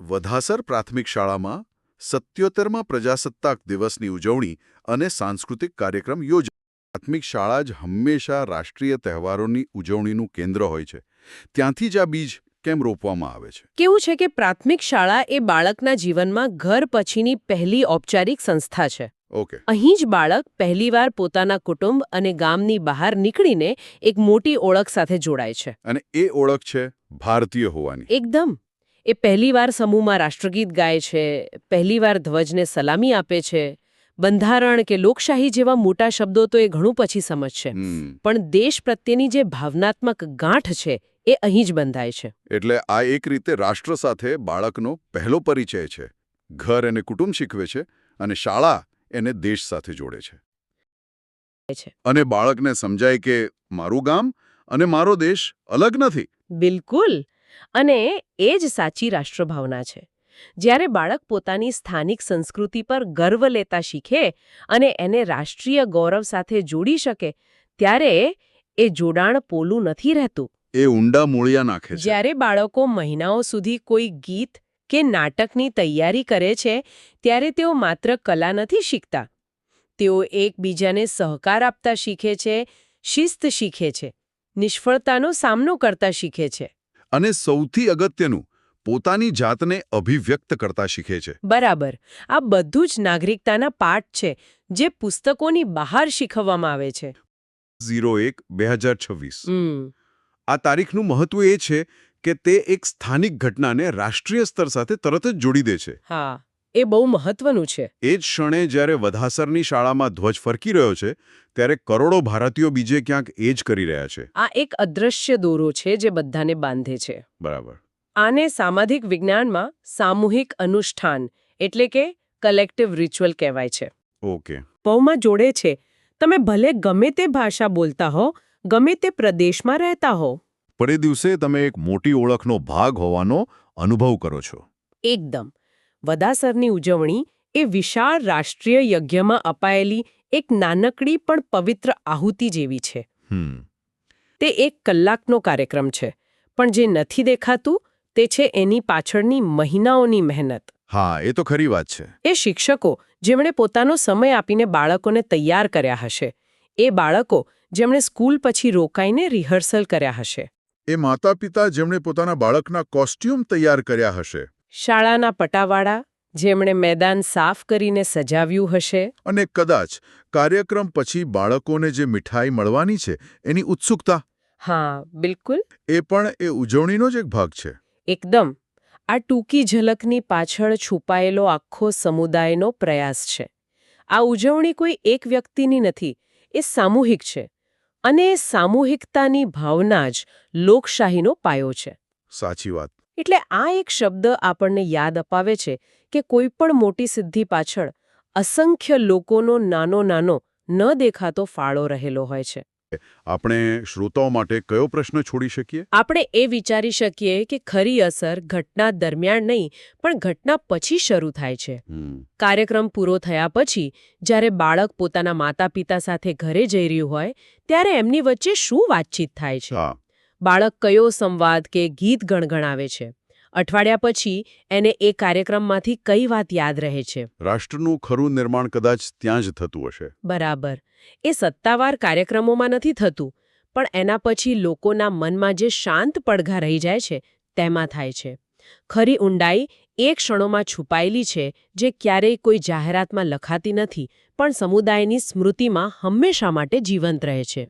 વધાસર પ્રાથમિક શાળામાં સત્યોતેરમાં પ્રજાસત્તાક દિવસની ઉજવણી અને સાંસ્કૃતિક કાર્યક્રમ યોજ પ્રાથમિક શાળા જ હંમેશા રાષ્ટ્રીય તહેવારોની ઉજવણીનું કેન્દ્ર હોય છે. ત્યાંથી જ આ બીજ કેમ રોપવામાં આવે છે? કેવું છે કે પ્રાથમિક શાળા એ બાળકના જીવનમાં ઘર પછીની પહેલી ઔપચારિક સંસ્થા છે. ઓકે. અહીં જ બાળક પહેલીવાર પોતાના કુટુંબ અને ગામની બહાર નીકળીને એક મોટી ઓળખ સાથે જોડાય છે. અને એ ઓળખ છે ભારતીય હોવાની. એકદમ. એ પહેલીવાર સમૂહમાં રાષ્ટ્રગીત ગાય છે પહેલીવાર ધ્વજને સલામી આપે છે બંધારણ કે લોકશાહી જેવા મોટા શબ્દો તો એ ઘણું પછી સમજશે પણ દેશ પ્રત્યેની જે ભાવનાત્મક ગાંઠ છે એ અહીં જ બંધાય છે. એટલે આ એક રીતે રાષ્ટ્ર સાથે બાળકનો પહેલો પરિચય છે. ઘર અને કુટુંબ શીખવે છે અને શાળા એને દેશ સાથે જોડે છે. અને બાળકને સમજાય કે મારું ગામ અને મારો દેશ અલગ નથી. બિલકુલ. અને એ જ સાચી રાષ્ટ્રભાવના છે. જ્યારે બાળક પોતાની સ્થાનિક સંસ્કૃતિ પર ગર્વ લેતા શીખે અને એને રાષ્ટ્રીય ગૌરવ સાથે જોડી શકે ત્યારે એ જોડાણ પોલું નથી રહેતું. એ ઊંડા મૂળિયા નાખે છે. જ્યારે બાળકો મહિનાઓ સુધી કોઈ ગીત કે નાટકની તૈયારી કરે છે ત્યારે તેઓ માત્ર કલા નથી શીખતા. તેઓ એકબીજાને સહકાર આપતા શીખે છે શિસ્ત શીખે છે નિષ્ફળતાનો સામનો કરતા શીખે છે. અને સૌથી અગત્યનું પોતાની જાતને અભિવ્યક્ત કરતા શીખે છે. બરાબર. આ બધું જ નાગરિકતાના પાઠ છે જે પુસ્તકોની બહાર શીખવવામાં આવે છે. ઝીરો એક બે હજાર છવ્વીસ. આ તારીખનું મહત્વ એ છે કે તે એક સ્થાનિક ઘટનાને રાષ્ટ્રીય સ્તર સાથે તરત જ જોડી દે છે. હા. એ બહુ મહત્વનું છે. એ જ ક્ષણે જ્યારે વધાસરની શાળામાં ધ્વજ ફરકી રહ્યો છે ત્યારે કરોડો ભારતીયો બીજે ક્યાંક એ જ કરી રહ્યા છે. આ એક અદ્રશ્ય દોરો છે જે બધાને બાંધે છે. બરાબર. આને સામાજિક વિજ્ઞાનમાં સામૂહિક અનુષ્ઠાન એટલે કે કલેક્ટિવ રિચ્યુઅલ કહેવાય છે. ઓકે. પૌમાં જોડે છે. તમે ભલે ગમે તે ભાષા બોલતા હો ગમે તે પ્રદેશમાં રહેતા હો. પણ એ દિવસે તમે એક મોટી ઓળખનો ભાગ હોવાનો અનુભવ કરો છો. એકદમ. વદાસરની ઉજવણી એ વિશાળ રાષ્ટ્રીય યજ્ઞમાં અપાયેલી એક નાનકડી પણ પવિત્ર આહુતિ જેવી છે. તે એક કલાકનો કાર્યક્રમ છે પણ જે નથી દેખાતું તે છે એની પાછળની મહિનાઓની મહેનત. હા એ તો ખરી વાત છે. એ શિક્ષકો જેમણે પોતાનો સમય આપીને બાળકોને તૈયાર કર્યા હશે એ બાળકો જેમણે સ્કૂલ પછી રોકાઈને રિહર્સલ કર્યા હશે. એ માતા પિતા જેમણે પોતાના બાળકના કોસ્ટ્યુમ તૈયાર કર્યા હશે. શાળાના પટાવાળા જેમણે મેદાન સાફ કરીને સજાવ્યું હશે? અને કદાચ કાર્યક્રમ પછી બાળકોને જે મીઠાઈ મળવાની છે એની ઉત્સુકતા? હા બિલકુલ. એ પણ એ ઉજવણીનો જ એક ભાગ છે. એકદમ. આ ટૂંકી ઝલકની પાછળ છુપાયેલો આખો સમુદાયનો પ્રયાસ છે. આ ઉજવણી કોઈ એક વ્યક્તિની નથી એ સામૂહિક છે. અને સામૂહિકતાની ભાવના જ લોકશાહીનો પાયો છે. સાચી વાત. એટલે આ એક શબ્દ આપણને યાદ અપાવે છે કે કોઈ પણ મોટી સિદ્ધિ પાછળ અસંખ્ય લોકોનો નાનો નાનો ન દેખાતો ફાળો રહેલો હોય છે. આપણે શ્રોતાઓ માટે કયો પ્રશ્ન છોડી શકીએ? આપણે એ વિચારી શકીએ કે ખરી અસર ઘટના દરમિયાન નહીં પણ ઘટના પછી શરૂ થાય છે. કાર્યક્રમ પૂરો થયા પછી જ્યારે બાળક પોતાના માતા પિતા સાથે ઘરે જઈ રહ્યું હોય ત્યારે એમની વચ્ચે શું વાતચીત થાય છે? બાળક કયો સંવાદ કે ગીત ગણગણાવે છે? અઠવાડિયા પછી એને એ કાર્યક્રમમાંથી કઈ વાત યાદ રહે છે? રાષ્ટ્રનું ખરું નિર્માણ કદાચ ત્યાં જ થતું હશે. બરાબર. એ સત્તાવાર કાર્યક્રમોમાં નથી થતું પણ એના પછી લોકોના મનમાં જે શાંત પડઘા રહી જાય છે તેમાં થાય છે. ખરી ઊંડાઈ એ ક્ષણોમાં છુપાયેલી છે જે ક્યારેય કોઈ જાહેરાતમાં લખાતી નથી પણ સમુદાયની સ્મૃતિમાં હંમેશા માટે જીવંત રહે છે.